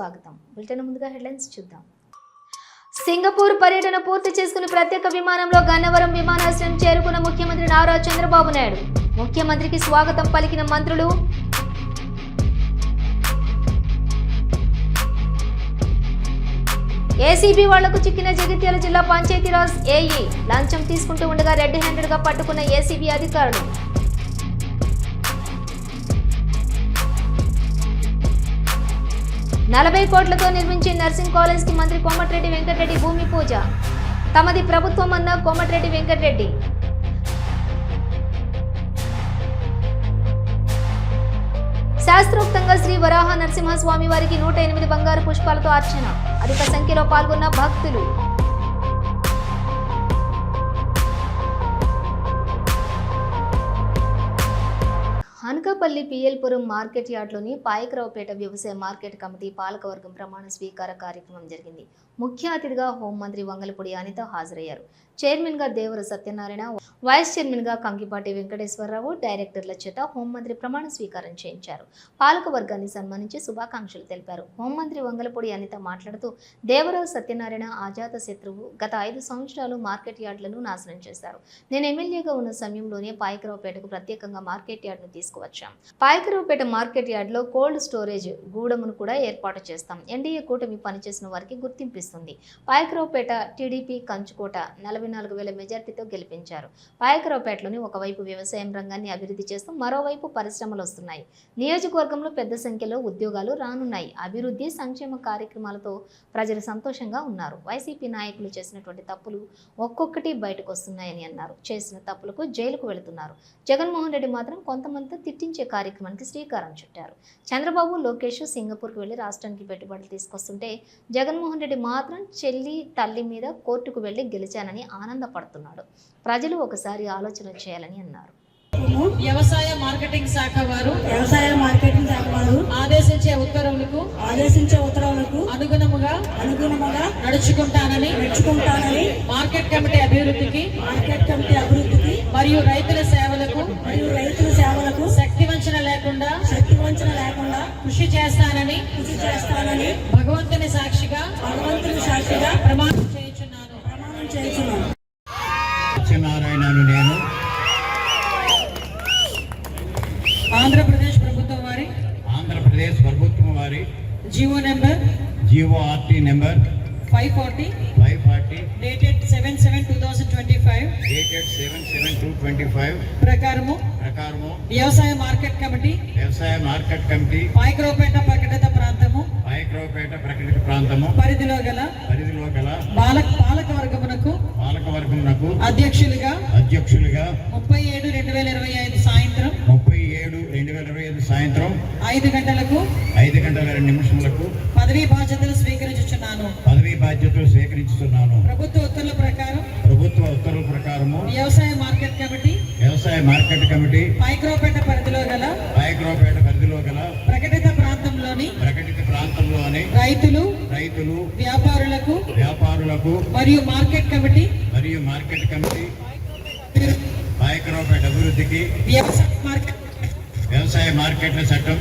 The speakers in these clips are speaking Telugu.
స్వాగతం. బులెటిన్ ముందుగా హెడ్లైన్స్ చూద్దాం. సింగపూర్ పర్యటన పూర్తి చేసుకుని ప్రత్యేక విమానంలో గన్నవరం విమానాశ్రయం చేరుకున్న ముఖ్యమంత్రి నారా చంద్రబాబు నాయుడు. ముఖ్యమంత్రికి స్వాగతం పలికిన మంత్రులు ఏసీబీ వాళ్ళకు చిక్కిన జగిత్యాల జిల్లా పంచాయతీరాజ్ ఏఈ లంచం తీసుకుంటూ ఉండగా రెడ్ హ్యాండెడ్గా పట్టుకున్న ఏసీబీ అధికారులు నలభై కోట్లతో నిర్మించే నర్సింగ్ కాలేజ్కి మంత్రి కోమటిరెడ్డి వెంకటరెడ్డి భూమి పూజ. తమది ప్రభుత్వం అన్న కోమటిరెడ్డి వెంకటరెడ్డి. శాస్త్రోక్తంగా శ్రీ వరాహ నరసింహస్వామి వారికి నూట ఎనిమిది బంగారు పుష్పాలతో అర్చన. అధిక సంఖ్యలో పాల్గొన్న భక్తులు. అనకాపల్లి పిఎల్పురం మార్కెట్ యార్డ్లోని పాయకరావుపేట వ్యవసాయ మార్కెట్ కమిటీ పాలకవర్గం ప్రమాణ స్వీకార కార్యక్రమం జరిగింది. ముఖ్య అతిథిగా హోంమంత్రి వంగలపూడి అనిత హాజరయ్యారు. చైర్మన్గా దేవర సత్యనారాయణ వైస్ చైర్మన్గా కంకిపాటి వెంకటేశ్వరరావు డైరెక్టర్ల చేత హోంమంత్రి ప్రమాణ స్వీకారం చేయించారు. పాలక వర్గాన్ని సన్మానించి శుభాకాంక్షలు తెలిపారు. హోంమంత్రి వంగలపూడి అనిత మాట్లాడుతూ దేవరావు సత్యనారాయణ ఆజాత శత్రువు గత ఐదు సంవత్సరాలు మార్కెట్ యార్డులను నాశనం చేశారు. నేను ఎమ్మెల్యేగా ఉన్న సమయంలోనే పాయకరావుపేటకు ప్రత్యేకంగా మార్కెట్ యార్డ్ను తీసుకువచ్చాం. పాయకరావుపేట మార్కెట్ యార్డ్లో కోల్డ్ స్టోరేజ్ గూడమును కూడా ఏర్పాటు చేస్తాం. ఎన్డీఏ కూటమి పనిచేసిన వారికి గుర్తింపిస్తుంది పాయకరావుపేట టీడీపీ కంచుకోట నలభై నాలుగు వేల మెజార్టీతో గెలిపించారు. పాయకరావుపేటలోని ఒకవైపు వ్యవసాయం రంగాన్ని అభివృద్ధి చేస్తూ మరోవైపు పరిశ్రమలు వస్తున్నాయి. నియోజకవర్గంలో పెద్ద సంఖ్యలో ఉద్యోగాలు రానున్నాయి. అభివృద్ధి సంక్షేమ కార్యక్రమాలతో ప్రజలు సంతోషంగా ఉన్నారు. వైసీపీ నాయకులు చేసినటువంటి తప్పులు ఒక్కొక్కటి బయటకు వస్తున్నాయని అన్నారు. చేసిన తప్పులకు జైలుకు వెళుతున్నారు. జగన్మోహన్ రెడ్డి మాత్రం కొంతమందితో తిట్టించే కార్యక్రమానికి శ్రీకారం చుట్టారు. చంద్రబాబు లోకేష్ సింగపూర్కు వెళ్ళి రాష్ట్రానికి పెట్టుబడులు తీసుకొస్తుంటే జగన్మోహన్ రెడ్డి మాత్రం చెల్లి తల్లి మీద కోర్టుకు వెళ్ళి గెలిచానని ఆనందపడుతున్నాడు. ప్రజలు ఒకసారి ఆలోచన చేయాలని అన్నారు. వ్యవసాయ మార్కెటింగ్ శాఖ వారు వ్యవసాయ మార్కెటింగ్ శాఖ వారు ఆదేశించే ఉత్తర్వులకు ఆదేశించే ఉత్తర్వులకు అనుగుణముగా అనుగుణంగా నడుచుకుంటానని మెచ్చుకుంటానని మార్కెట్ కమిటీ అభివృద్ధికి మార్కెట్ కమిటీ అభివృద్ధికి మరియు రైతుల సేవలకు మరియు రైతుల సేవలకు శక్తి వంచన లేకుండా శక్తి వంచన లేకుండా కృషి చేస్తానని కృషి చేస్తానని భగవంతుని సాక్షిగా భగవంతుని సాక్షిగా ప్రమాణం చేయుచున్నాను. ప్రమాణం చేస్తున్నాను సత్యనారాయణను నేను ఆంధ్రప్రదేశ్ ప్రభుత్వం వారి ఆంధ్రప్రదేశ్ ప్రభుత్వం వారి GO number GORT number five forty five forty dated seven seven two thousand twenty five dated seven seven two twenty five ప్రకారము ప్రకారము వ్యవసాయ మార్కెట్ కమిటీ వ్యవసాయ మార్కెట్ కమిటీ పాయకరావుపేట ప్రకటిత ప్రాంతము పాయకరావుపేట ప్రకటిత ప్రాంతము. పరిధిలో గల పరిధిలో గల బాలక పాలక వర్గమునకు పాలకవర్గమునకు అధ్యక్షులుగా అధ్యక్షులుగా ముప్పై ఏడు రెండు వేల ఇరవై ఐదు సాయంత్రం ముప్పై ఏడు రెండు వేల ఇరవై ఐదు సాయంత్రం ఐదు గంటలకు ఐదు గంటల రెండు నిమిషములకు పదవీ బాధ్యతలు స్వీకరించుచున్నాను. పదవీ బాధ్యతలు స్వీకరించుతున్నాను ప్రభుత్వ ఉత్తర్వుల ప్రకారం ప్రభుత్వ ఉత్తర్వుల ప్రకారము వ్యవసాయ మార్కెట్ కమిటీ వ్యవసాయ మార్కెట్ కమిటీ పాయకరావుపేట వ్యాపారులకు మరియు మార్కెట్ కమిటీ మరియు మార్కెట్ కమిటీ పాయకరావుపేట అభివృద్ధికి వ్యవసాయ మార్కెట్ వ్యవసాయ మార్కెట్ల చట్టం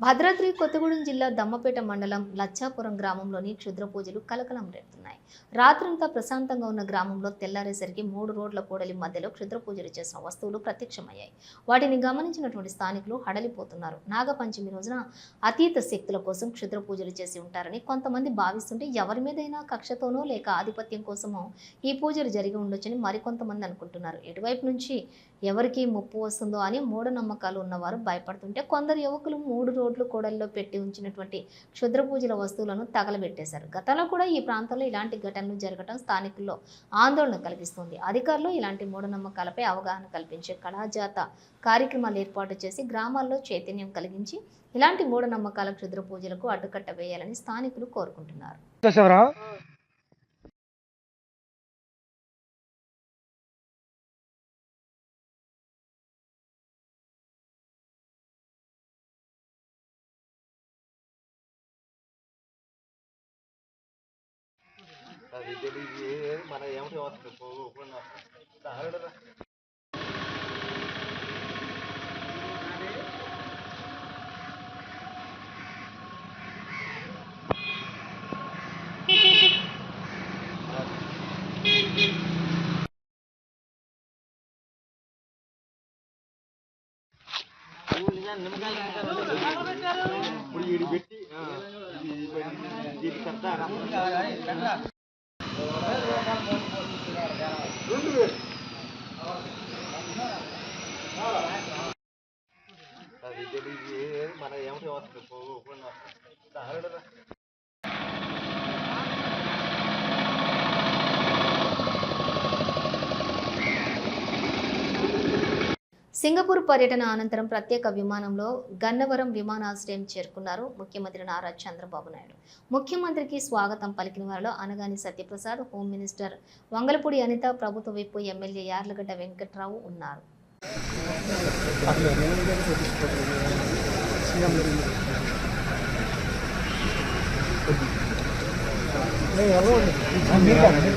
భద్రాద్రి కొత్తగూడెం జిల్లా దమ్మపేట మండలం లచ్చాపురం గ్రామంలోని క్షుద్ర పూజలు కలకలం రేపుతున్నాయి. రాత్రంతా ప్రశాంతంగా ఉన్న గ్రామంలో తెల్లారేసరికి మూడు రోడ్ల కూడలి మధ్యలో క్షుద్ర పూజలు చేసిన వస్తువులు ప్రత్యక్షమయ్యాయి. వాటిని గమనించినటువంటి స్థానికులు హడలిపోతున్నారు. నాగపంచమి రోజున అతీత శక్తుల కోసం క్షుద్ర పూజలు చేసి ఉంటారని కొంతమంది భావిస్తుంటే ఎవరి మీదైనా కక్షతోనో లేక ఆధిపత్యం కోసమో ఈ పూజలు జరిగి ఉండొచ్చని మరికొంతమంది అనుకుంటున్నారు. ఎటువైపు నుంచి ఎవరికి ముప్పు వస్తుందో అని మూఢనమ్మకాలు ఉన్నవారు భయపడుతుంటే కొందరు యువకులు మూడు రోడ్లు కూడల్లో పెట్టి ఉంచినటువంటి క్షుద్ర పూజల వస్తువులను తగలబెట్టేశారు. గతంలో కూడా ఈ ప్రాంతంలో ఇలాంటి ఘటనలు జరగడం స్థానికుల్లో ఆందోళన కలిగిస్తుంది. అధికారులు ఇలాంటి మూఢనమ్మకాలపై అవగాహన కల్పించే కళాజాత కార్యక్రమాలు ఏర్పాటు చేసి గ్రామాల్లో చైతన్యం కలిగించి ఇలాంటి మూఢనమ్మకాల క్షుద్ర పూజలకు అడ్డుకట్ట వేయాలని స్థానికులు కోరుకుంటున్నారు. మన ఏమిటి వస్తుంది ఇప్పుడు వీడి పెట్టి ఇది పెడతారా చేసావరా సింగపూర్ పర్యటన అనంతరం ప్రత్యేక విమానంలో గన్నవరం విమానాశ్రయం చేరుకున్నారు ముఖ్యమంత్రి నారా చంద్రబాబు నాయుడు. ముఖ్యమంత్రికి స్వాగతం పలికిన వారిలో అనగాని సత్యప్రసాద్ హోమ్ మినిస్టర్ వంగలపూడి అనిత ప్రభుత్వ విప్పు ఎమ్మెల్యే యార్లగడ్డ వెంకట్రావు ఉన్నారు. Ini. Hey, hello. Ambil kan, ambil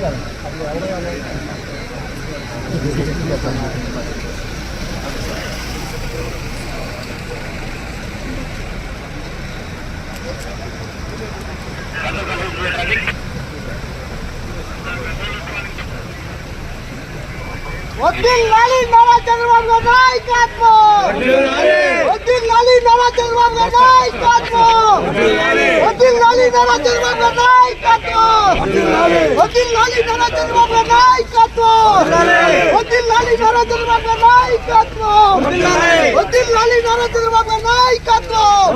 వద్దిల్లాలి Nara Chandrababu గారి నాయకత్వం వద్దిల్లాలి నారా చంద్రబాబు గారి నాయకత్వం వద్దిల్లాలి నారా చంద్రబాబు గారి నాయకత్వం వద్దిల్లాలి నారా చంద్రబాబు గారి నాయకత్వం వద్దిల్లాలి నారా చంద్రబాబు గారి నాయకత్వం వద్దిల్లాలి నారా చంద్రబాబు గారి నాయకత్వం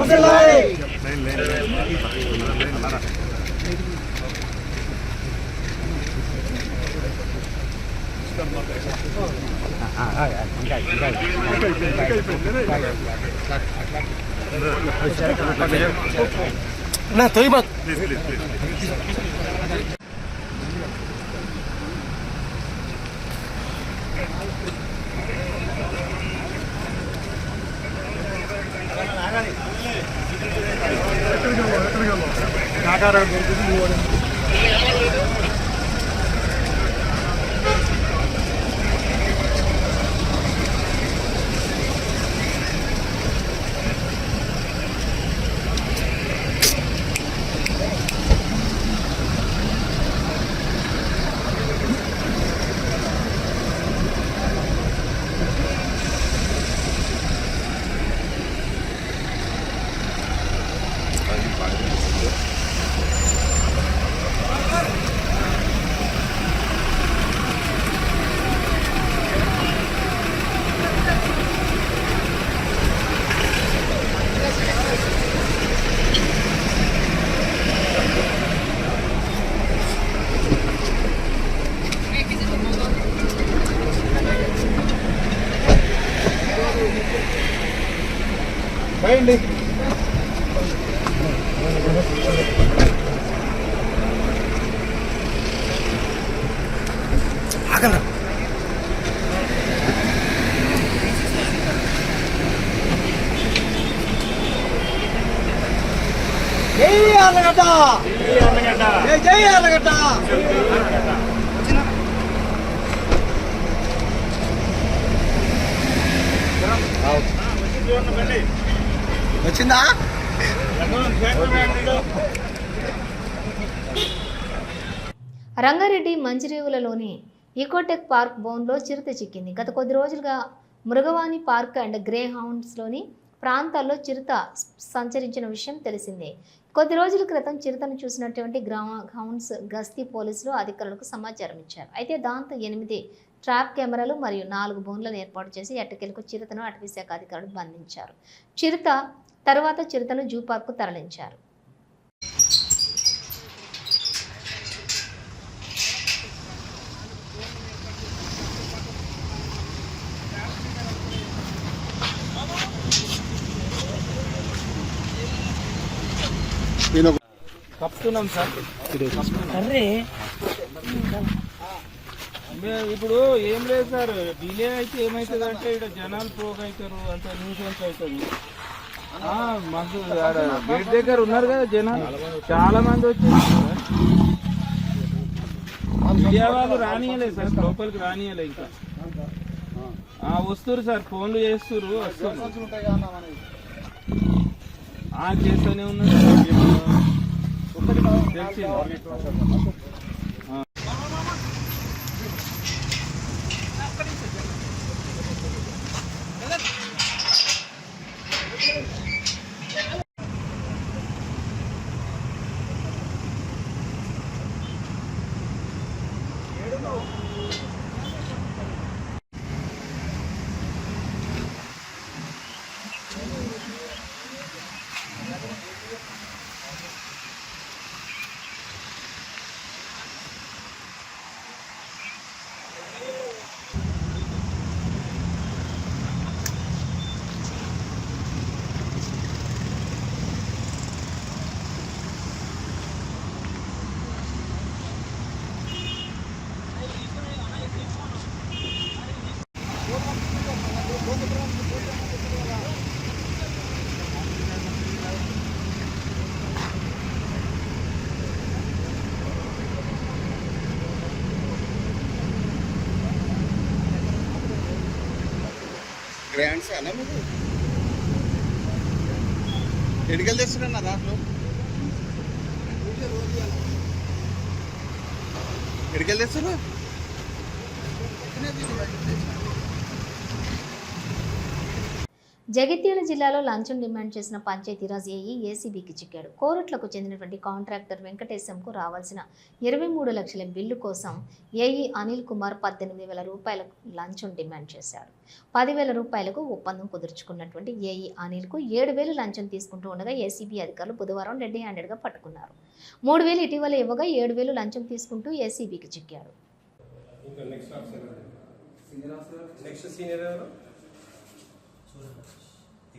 না তুই মা నాకారావు దొరుకుతుంది జై అన్నగడ్డ! జై అన్నగడ్డ! వచ్చిందా? రంగారెడ్డి మంచిరేవులలోని ఈకోటెక్ పార్క్ బోన్లో చిరుత చిక్కింది. గత కొద్ది రోజులుగా మృగవాణి పార్క్ అండ్ గ్రే హౌండ్స్లోని ప్రాంతాల్లో చిరుత సంచరించిన విషయం తెలిసిందే. కొద్ది రోజుల క్రితం చిరుతను చూసినటువంటి గ్రామ గ్రౌండ్స్ గస్తీ పోలీసులు అధికారులకు సమాచారం ఇచ్చారు. అయితే దాంతో ఎనిమిది ట్రాప్ కెమెరాలు మరియు నాలుగు బోన్లను ఏర్పాటు చేసి ఎట్టకేలకు చిరుతను అటవీశాఖ అధికారులు బంధించారు. చిరుత తర్వాత చిరుతను జూ పార్కు తరలించారు. కప్పుతున్నాం సార్. ఇప్పుడు ఏం లేదు సార్. డిలే అయితే ఏమవుతుంది అంటే ఇక్కడ జనాలు పోగు అవుతారు అంత న్యూసెన్స్ అవుతుంది. ఆ, మాకు గేట్ దగ్గర ఉన్నారు కదా జనాలు. చాలా మంది వచ్చారు మీడియా వాళ్ళు రానియలేదు సార్ లోపలికి రానియలే ఇంకా. ఆ, వస్తురు సార్ ఫోన్లు చేస్తురు వస్తురు ఆ చేస్తూనే ఉన్నారు తెలిసింది గ్రాండ్స్ అలా ఎడికలు తెస్తున్నా దాంట్లో? ఎడికలు తెస్తున్నా జగిత్యాల జిల్లాలో లంచం డిమాండ్ చేసిన పంచాయతీరాజ్ ఏఈ ఏసీబీకి చిక్కాడు. కోరట్లకు చెందినటువంటి కాంట్రాక్టర్ వెంకటేశంకు రావాల్సిన ఇరవై మూడు లక్షల బిల్లు కోసం ఏఈ అనిల్ కుమార్ పద్దెనిమిది వేల రూపాయలకు లంచం డిమాండ్ చేశాడు. పదివేల రూపాయలకు ఒప్పందం కుదుర్చుకున్నటువంటి ఏఈ అనిల్కు ఏడు వేలు లంచం తీసుకుంటూ ఉండగా ఏసీబీ అధికారులు బుధవారం రెడ్డి హ్యాండెడ్గా పట్టుకున్నారు. మూడు వేలు ఇటీవల ఇవ్వగా ఏడు వేలు లంచం తీసుకుంటూ ఏసీబీకి చిక్కాడు. నెక్స్ట్ సీనియర్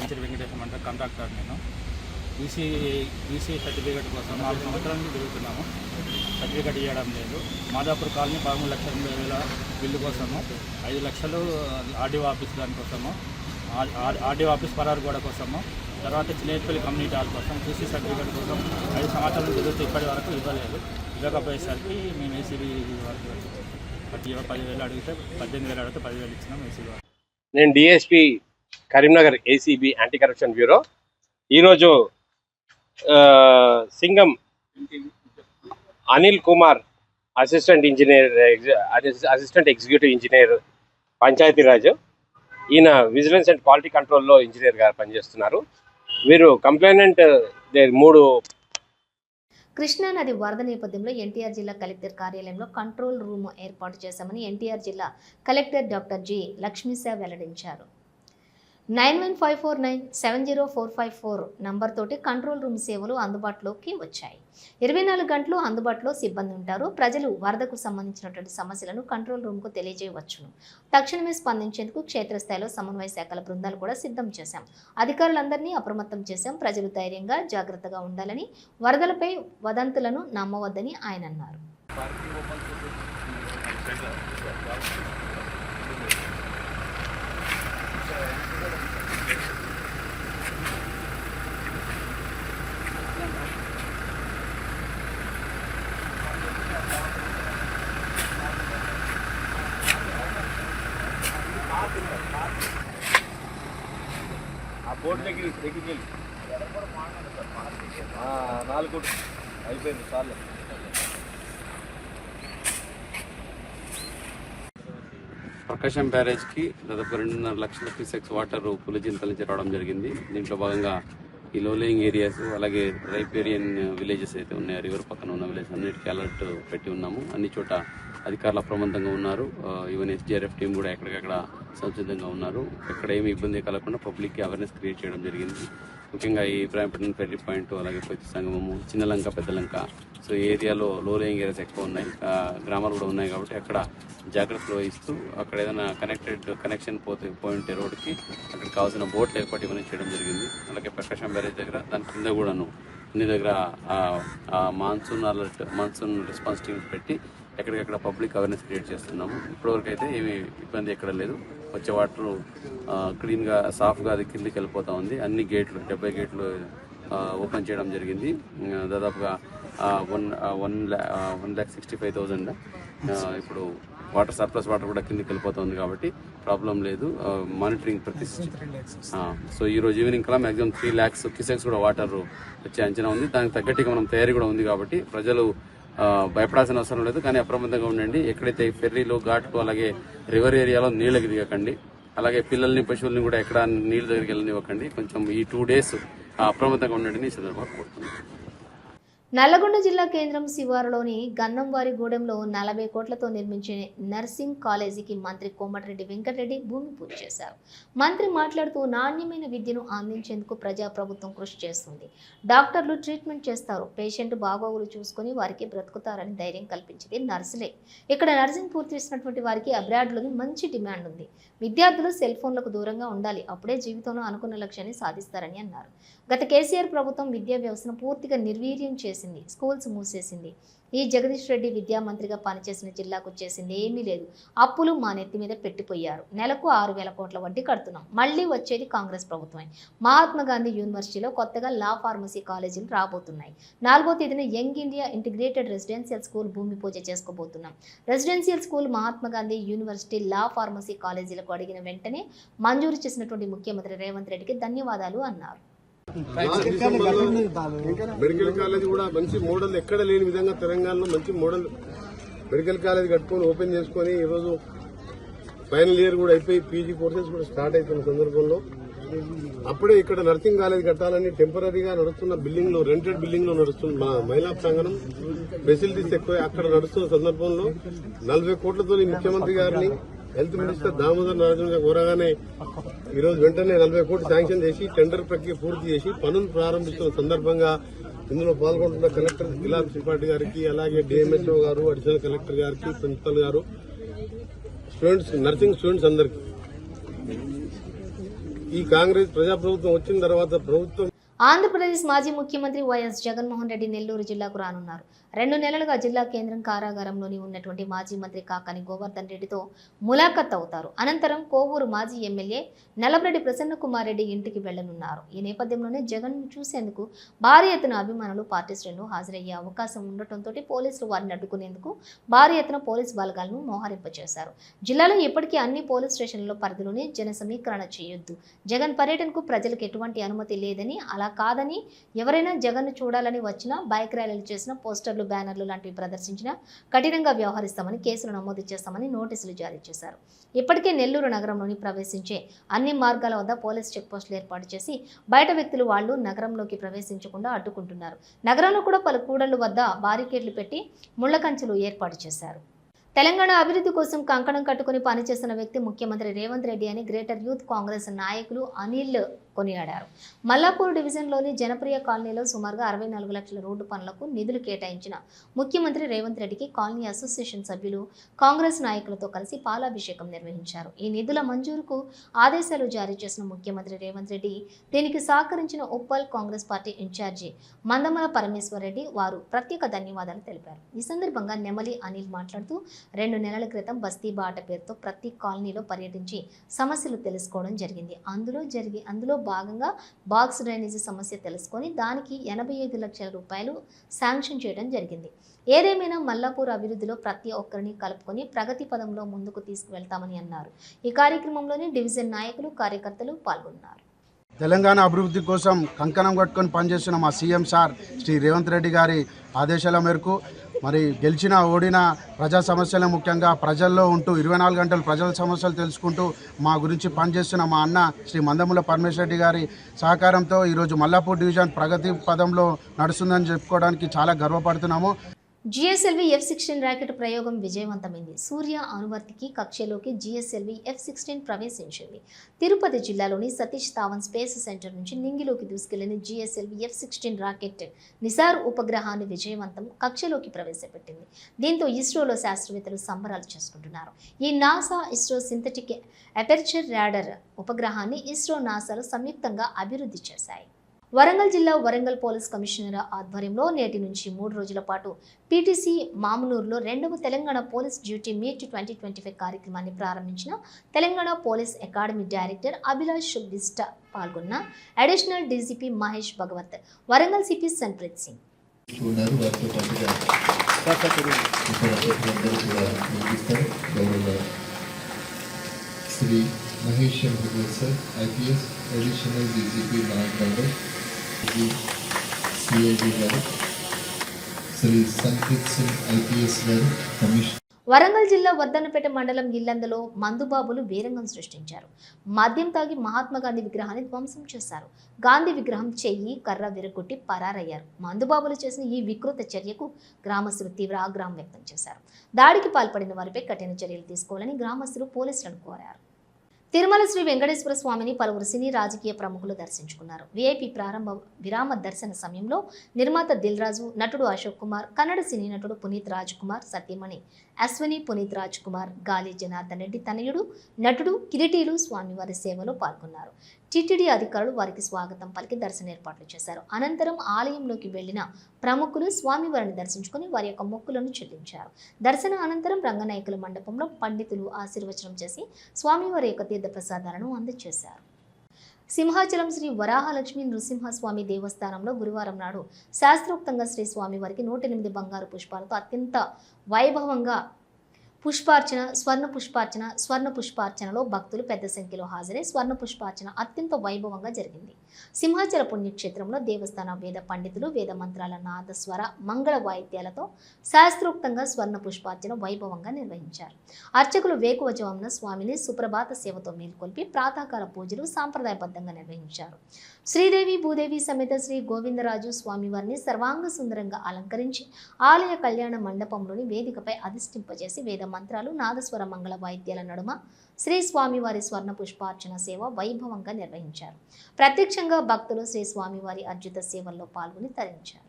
పంచర్ వెంకటేశ్వర అంటే కాంట్రాక్టర్ నేను. ఈసీ ఈసీ సర్టిఫికేట్ కోసం నాలుగు సంవత్సరాల నుంచి తిరుగుతున్నాము. సర్టిఫికేట్ ఇవ్వడం లేదు. మాదాపూర్ కాలనీ పదమూడు లక్షల ఎనభై వేల బిల్లు కోసము ఐదు లక్షలు ఆర్డీఓ ఆఫీస్ దానికోసము ఆర్డీఓ ఆఫీస్ పరారు కూడా కోసము తర్వాత చిన్నపల్లి కమ్యూనిటీ హాల్ కోసం సీసీ సర్టిఫికేట్ కోసం ఐదు సంవత్సరాలు తిరుగుతూ ఇప్పటి వరకు ఇవ్వలేదు. ఇవ్వకపోయేసరికి మేము ఏసీబీ వరకు ప్రతి పదివేలు అడిగితే పద్దెనిమిది వేలు అడిగితే పదివేలు ఇచ్చినాం ఏసీబీ నేను DSP Karimnagar ACB anti corruption bureau ఈరోజు Singam Anil Kumar assistant engineer assistant executive engineer Panchayati Raj. ఈయన విజిలెన్స్ అండ్ క్వాలిటీ కంట్రోల్లో ఇంజనీర్గా పనిచేస్తున్నారు. వీరు కంప్లైనెంట్ మూడు కృష్ణానది వరద నేపథ్యంలో ఎన్టీఆర్ జిల్లా కలెక్టర్ కార్యాలయంలో కంట్రోల్ రూమ్ ఏర్పాటు చేశామని ఎన్టీఆర్ జిల్లా కలెక్టర్ డాక్టర్ జి లక్ష్మీశా వెల్లడించారు. Nine one five four nine seven zero four five four నంబర్తోటి control room సేవలు అందుబాటులోకి వచ్చాయి. ఇరవై నాలుగు గంటలు అందుబాటులో సిబ్బంది ఉంటారు. ప్రజలు వరదకు సంబంధించినటువంటి సమస్యలను కంట్రోల్ రూమ్కు తెలియజేయవచ్చును. తక్షణమే స్పందించేందుకు క్షేత్రస్థాయిలో సమన్వయ శాఖల బృందాలు కూడా సిద్ధం చేశాం. అధికారులందరినీ అప్రమత్తం చేశాం. ప్రజలు ధైర్యంగా జాగ్రత్తగా ఉండాలని వరదలపై వదంతులను నమ్మవద్దని ఆయన అన్నారు. సింగిల్ నాలుగు. అయిపోయింది చాలు. ప్రకాశం బ్యారేజ్కి దాదాపు రెండున్నర లక్షల క్యూసెక్స్ వాటర్ పులిజింతల నుంచి రావడం జరిగింది. దీంట్లో భాగంగా ఈ లోలేయింగ్ ఏరియాస్ అలాగే రైపేరియన్ విలేజెస్ అయితే ఉన్నాయో. రివర్ పక్కన ఉన్న విలేజ్ అన్నిటికీ అలర్ట్ పెట్టి ఉన్నాము. అన్ని చోట అధికారులు అప్రమత్తంగా ఉన్నారు. ఈవెన్ ఎస్డిఆర్ఎఫ్ టీం కూడా ఎక్కడికక్కడ సంసిద్ధంగా ఉన్నారు. ఎక్కడ ఏమి ఇబ్బంది కలగకుండా పబ్లిక్కి అవేర్నెస్ క్రియేట్ చేయడం జరిగింది. ముఖ్యంగా ఈ ఇబ్రాహీంపట్నం ఫెర్రీ పాయింట్ అలాగే పొత్తి సంగమము చిన్న లంక పెద్ద లంక. సో ఈ ఏరియాలో లో లేయింగ్ ఏరియాస్ ఎక్కువ ఉన్నాయి. గ్రామాలు కూడా ఉన్నాయి కాబట్టి అక్కడ జాగ్రత్తలు వహిస్తూ అక్కడ ఏదైనా కనెక్టెడ్ కనెక్షన్ పోతే పోయింటే రోడ్కి అక్కడ కావాల్సిన బోట్లు ఏర్పాటు ఇవన్నీ చేయడం జరిగింది. అలాగే ప్రకాశం బ్యారేజ్ దగ్గర దాని కింద కూడాను అన్ని దగ్గర monsoon alert monsoon response teams పెట్టి ఎక్కడికక్కడ పబ్లిక్ అవేర్నెస్ క్రియేట్ చేస్తున్నాము. ఇప్పటివరకు అయితే ఏమి ఇబ్బంది ఎక్కడ లేదు. వచ్చే వాటర్ క్లీన్గా సాఫ్గా అది కిందికి వెళ్ళిపోతా ఉంది. అన్ని గేట్లు డెబ్బై గేట్లు ఓపెన్ చేయడం జరిగింది. దాదాపుగా one one one lakh sixty five thousand ఇప్పుడు వాటర్ సర్ప్లస్ వాటర్ కూడా కిందకి వెళ్ళిపోతుంది కాబట్టి ప్రాబ్లం లేదు. మానిటరింగ్ ప్రతి సో ఈ రోజు ఈవినింగ్ కల్లా మాక్సిమం త్రీ ల్యాక్స్ కిసెక్స్ కూడా వాటర్ వచ్చే అంచనా ఉంది. దానికి తగ్గట్టుగా మనం తయారీ కూడా ఉంది కాబట్టి ప్రజలు భయపడాల్సిన అవసరం లేదు కానీ అప్రమత్తంగా ఉండండి. ఎక్కడైతే ఫెర్రీలు ఘాట్లు అలాగే రివర్ ఏరియాలో నీళ్ళకి దిగకండి అలాగే పిల్లల్ని పశువుల్ని కూడా ఎక్కడ నీళ్ళ దగ్గరికి వెళ్ళనివ్వకండి. కొంచెం ఈ టూ డేస్ అప్రమత్తంగా ఉండండి ఈ సందర్భంగా కోరుతున్నాను. నల్లగొండ జిల్లా కేంద్రం శివారులోని గన్నంవారిగూడెంలో నలభై కోట్లతో నిర్మించే నర్సింగ్ కాలేజీకి మంత్రి కోమటిరెడ్డి వెంకటరెడ్డి భూమి పూజ చేశారు. మంత్రి మాట్లాడుతూ నాణ్యమైన విద్యను అందించేందుకు ప్రజాప్రభుత్వం కృషి చేస్తుంది. డాక్టర్లు ట్రీట్మెంట్ చేస్తారు. పేషెంట్ బాగోగులు చూసుకొని వారికి బ్రతుకుతారని ధైర్యం కల్పించింది నర్సులే. ఇక్కడ నర్సింగ్ పూర్తి చేసినటువంటి వారికి అబ్రాడ్లోని మంచి డిమాండ్ ఉంది. విద్యార్థులు సెల్ ఫోన్లకు దూరంగా ఉండాలి. అప్పుడే జీవితంలో అనుకున్న లక్ష్యాన్ని సాధిస్తారని అన్నారు. గత కేసీఆర్ ప్రభుత్వం విద్యా వ్యవస్థను పూర్తిగా నిర్వీర్యం మూసేసింది. స్కూల్స్ మూసేసింది. ఈ జగదీష్ రెడ్డి విద్యా మంత్రిగా పనిచేసిన జిల్లాకు చేసింది ఏమీ లేదు. అప్పులు మా నెత్తి మీద పెట్టిపోయారు. నెలకు ఆరు వేల కోట్ల వడ్డీ కడుతున్నాం. మళ్ళీ వచ్చేది కాంగ్రెస్ ప్రభుత్వమే. మహాత్మా గాంధీ యూనివర్సిటీలో కొత్తగా లా ఫార్మసీ కాలేజీలు రాబోతున్నాయి. నాలుగో తేదీన young India integrated residential school భూమి పూజ చేసుకోబోతున్నాం. Residential school Mahatma Gandhi university law pharmacy కాలేజీలకు అడిగిన వెంటనే మంజూరు చేసినటువంటి ముఖ్యమంత్రి రేవంత్ రెడ్డికి ధన్యవాదాలు అన్నారు. మెడికల్ కాలేజ్ కూడా మంచి మోడల్ ఎక్కడ లేని విధంగా తెలంగాణలో మంచి మోడల్ మెడికల్ కాలేజ్ కట్టుకొని ఓపెన్ చేసుకొని ఈరోజు ఫైనల్ ఇయర్ కూడా అయిపోయి పీజీ కోర్సెస్ కూడా స్టార్ట్ అవుతున్న సందర్భంలో అప్పుడే ఇక్కడ నర్సింగ్ కాలేజ్ కట్టాలని టెంపరీగా నడుస్తున్న బిల్డింగ్లో రెంటెడ్ బిల్డింగ్లో నడుస్తున్న మా మహిళా ప్రాంగణం ఫెసిలిటీస్ ఎక్కువ అక్కడ నడుస్తున్న సందర్భంలో నలభై కోట్లతో ముఖ్యమంత్రి గారిని హెల్త్ మినిస్టర్ దామోదర్ నారాయణ కోరగానే ఈరోజు వెంటనే నలభై కోట్లు శాంక్షన్ చేసి టెండర్ ప్రక్రియ పూర్తి చేసి పనులు ప్రారంభిస్తున్న సందర్భంగా ఇందులో పాల్గొంటున్న కలెక్టర్ జిల్లా త్రిపాఠి గారికి అలాగే డిఎంఎస్ఓ గారు అడిషనల్ కలెక్టర్ గారికి ప్రిన్సిపల్ గారు స్టూడెంట్స్ నర్సింగ్ స్టూడెంట్స్ అందరికి. ఈ కాంగ్రెస్ ప్రజాప్రభుత్వం వచ్చిన తర్వాత ప్రభుత్వం ఆంధ్రప్రదేశ్ మాజీ ముఖ్యమంత్రి వైఎస్ జగన్మోహన్ రెడ్డి నెల్లూరు జిల్లాకు రానున్నారు. రెండు నెలలుగా జిల్లా కేంద్రం కారాగారంలోని ఉన్నటువంటి మాజీ మంత్రి కాకాని గోవర్ధన్ రెడ్డితో ములాఖత్ అవుతారు. అనంతరం కోవూరు మాజీ ఎమ్మెల్యే నలబ్రెడ్డి ప్రసన్న కుమార్ రెడ్డి ఇంటికి వెళ్ళనున్నారు. ఈ నేపథ్యంలోనే జగన్ చూసేందుకు భారీ ఎత్తున అభిమానులు పార్టీ శ్రేణులు హాజరయ్యే అవకాశం ఉండటంతో పోలీసులు వారిని అడ్డుకునేందుకు భారీ ఎత్తున పోలీసు బలగాలను మోహరింపజేశారు. జిల్లాలో ఇప్పటికీ అన్ని పోలీస్ స్టేషన్ల పరిధిలోనే జన సమీకరణ చేయొద్దు. జగన్ పర్యటనకు ప్రజలకు ఎటువంటి అనుమతి లేదని అలా కాదని ఎవరైనా జగన్ను చూడాలని వచ్చినా బైక్ ర్యాలీలు చేసిన పోస్టర్లు బ్యానర్లు లాంటివి ప్రదర్శించినా కఠినంగా వ్యవహరిస్తామని కేసులు నమోదు చేస్తామని నోటీసులు జారీ చేశారు. ఇప్పటికే నెల్లూరు నగరంలోని ప్రవేశించే అన్ని మార్గాల వద్ద పోలీస్ చెక్పోస్టులు ఏర్పాటు చేసి బయట వ్యక్తులు వాళ్ళు నగరంలోకి ప్రవేశించకుండా అడ్డుకుంటున్నారు. నగరంలో కూడా పలు కూడళ్ళ వద్ద బారికేడ్లు పెట్టి ముళ్ళకంచెలు ఏర్పాటు చేశారు. తెలంగాణ అభివృద్ధి కోసం కంకణం కట్టుకుని పనిచేస్తున్న వ్యక్తి ముఖ్యమంత్రి రేవంత్ రెడ్డి అని గ్రేటర్ యూత్ కాంగ్రెస్ నాయకులు అనిల్ కొనియాడారు. మల్లాపూర్ డివిజన్లోని జనప్రియ కాలనీలో సుమారుగా అరవై నాలుగు లక్షల రోడ్డు పనులకు నిధులు కేటాయించిన ముఖ్యమంత్రి రేవంత్ రెడ్డికి కాలనీ అసోసియేషన్ సభ్యులు కాంగ్రెస్ నాయకులతో కలిసి పాలాభిషేకం నిర్వహించారు. ఈ నిధుల మంజూరుకు ఆదేశాలు జారీ చేసిన ముఖ్యమంత్రి రేవంత్ రెడ్డి దీనికి సహకరించిన ఉప్పల్ కాంగ్రెస్ పార్టీ ఇన్ఛార్జి మందమల పరమేశ్వర్ రెడ్డి వారు ప్రత్యేక ధన్యవాదాలు తెలిపారు. ఈ సందర్భంగా నెమలి అనిల్ మాట్లాడుతూ రెండు నెలల క్రితం బస్తీ బాట పేరుతో ప్రతి కాలనీలో పర్యటించి సమస్యలు తెలుసుకోవడం జరిగింది. అందులో జరిగి అందులో భాగంగా బాక్స్ డ్రైనేజీ సమస్య తెలుసుకొని దానికి ఎనభై ఐదు లక్షల రూపాయలు శాంక్షన్ చేయడం జరిగింది. ఏదేమైనా మల్లాపూర్ అభివృద్ధిలో ప్రతి ఒక్కరిని కలుపుకొని ప్రగతి పదంలో ముందుకు తీసుకువెళ్తామని అన్నారు. ఈ కార్యక్రమంలోని డివిజన్ నాయకులు కార్యకర్తలు పాల్గొన్నారు. తెలంగాణ అభివృద్ధి కోసం కంకణం కట్టుకొని పనిచేస్తున్న మా సీఎం సార్ శ్రీ రేవంత్ రెడ్డి గారి ఆదేశాల మేరకు మరి గెలిచిన ఓడిన ప్రజా సమస్యలు ముఖ్యంగా ప్రజల్లో ఉంటూ ఇరవై నాలుగు గంటలు ప్రజల సమస్యలు తెలుసుకుంటూ మా గురించి పనిచేస్తున్న మా అన్న శ్రీ మందముల పరమేశ్వర రెడ్డి గారి సహకారంతో ఈరోజు మల్లాపూర్ డివిజన్ ప్రగతి పదంలో నడుస్తుందని చెప్పుకోవడానికి చాలా గర్వపడుతున్నాము. జిఎస్ఎల్వి ఎఫ్ సిక్స్టీన్ ర్యాకెట్ ప్రయోగం విజయవంతమైంది. సూర్య అనువర్తికి కక్షలోకి జిఎస్ఎల్వి ఎఫ్ సిక్స్టీన్ ప్రవేశించింది. తిరుపతి జిల్లాలోని సతీష్ తావన్ స్పేస్ సెంటర్ నుంచి నింగిలోకి దూసుకెళ్ళిన GSLV F sixteen rocket NISAR ఉపగ్రహాన్ని విజయవంతం కక్షలోకి ప్రవేశపెట్టింది. దీంతో ఇస్రోలో శాస్త్రవేత్తలు సంబరాలు చేసుకుంటున్నారు. ఈ NASA ISRO synthetic aperture radar ఉపగ్రహాన్ని ISRO నాసాలు సంయుక్తంగా అభివృద్ధి చేశాయి. వరంగల్ జిల్లా వరంగల్ పోలీస్ కమిషనర్ ఆధ్వర్యంలో నేటి నుంచి మూడు రోజుల పాటు పీటీసీ మామునూరులో రెండవ Telangana police duty meet twenty twenty five కార్యక్రమాన్ని ప్రారంభించిన Telangana police academy director Abhilash Bista పాల్గొన్న additional DGP Mahesh Bhagwat Warangal CP Sunpreet Singh. Shri Mahesh Chandrababu sir IPS additional DGP Nayak CID గారు శ్రీ సంకీత్ సింగ్ ఐపీఎస్ గారు కమిషనర్ వరంగల్ జిల్లా వర్ధనపేట మండలం ఇల్లందులో మందుబాబులు వీరంగం సృష్టించారు. మద్యం తాగి మహాత్మా గాంధీ విగ్రహాన్ని ధ్వంసం చేశారు. గాంధీ విగ్రహం చెయ్యి కర్ర విరగొట్టి పరారయ్యారు. మందుబాబులు చేసిన ఈ వికృత చర్యకు గ్రామస్తులు తీవ్ర ఆగ్రహం వ్యక్తం చేశారు. దాడికి పాల్పడిన వారిపై కఠిన చర్యలు తీసుకోవాలని గ్రామస్తులు పోలీసులను కోరారు. తిరుమల శ్రీ వెంకటేశ్వర స్వామిని పలువురు సినీ రాజకీయ ప్రముఖులు దర్శించుకున్నారు. విఐపి ప్రారంభ విరామ దర్శన సమయంలో నిర్మాత దిల్ రాజు నటుడు అశోక్ కుమార్ కన్నడ సినీ నటుడు పునీత్ రాజ్ కుమార్ సత్యమణి అశ్విని పునీత్ రాజ్ కుమార్ గాలి జనార్దన్ రెడ్డి తనయుడు నటుడు కిరీటీలు స్వామివారి సేవలో పాల్గొన్నారు. టీటీడీ అధికారులు వారికి స్వాగతం పలికి దర్శన ఏర్పాట్లు చేశారు. అనంతరం ఆలయంలోకి వెళ్ళిన ప్రముఖులు స్వామివారిని దర్శించుకుని వారి యొక్క మొక్కులను చెల్లించారు. దర్శన అనంతరం రంగనాయకుల మండపంలో పండితులు ఆశీర్వచనం చేసి స్వామివారి యొక్క తీర్థ ప్రసాదాలను అందజేశారు. సింహాచలం శ్రీ వరాహలక్ష్మి నృసింహస్వామి దేవస్థానంలో గురువారం నాడు శాస్త్రోక్తంగా శ్రీ స్వామివారికి నూట ఎనిమిది బంగారు పుష్పాలతో అత్యంత వైభవంగా పుష్పార్చన స్వర్ణ పుష్పార్చన స్వర్ణ పుష్పార్చనలో భక్తులు పెద్ద సంఖ్యలో హాజరై స్వర్ణ పుష్పార్చన అత్యంత వైభవంగా జరిగింది. సింహాచల పుణ్యక్షేత్రంలో దేవస్థాన వేద పండితులు వేద మంత్రాల నాదస్వర మంగళ వాయిద్యాలతో శాస్త్రోక్తంగా స్వర్ణ పుష్పార్చన వైభవంగా నిర్వహించారు. అర్చకులు వేకువజవమున స్వామిని సుప్రభాత సేవతో మేల్కొల్పి ప్రాతకాల పూజలు సాంప్రదాయబద్ధంగా నిర్వహించారు. శ్రీదేవి భూదేవి సమేత శ్రీ గోవిందరాజు స్వామివారిని సర్వాంగ సుందరంగా అలంకరించి ఆలయ కళ్యాణ మండపంలోని వేదికపై అధిష్ఠింపజేసి వేద మంత్రాలు నాదస్వర మంగళ వాయిద్యాల నడుమ శ్రీ స్వామివారి స్వర్ణ పుష్పార్చన సేవ వైభవంగా నిర్వహించారు. ప్రత్యక్షంగా భక్తులు శ్రీ స్వామివారి అర్జిత సేవల్లో పాల్గొని తరించారు.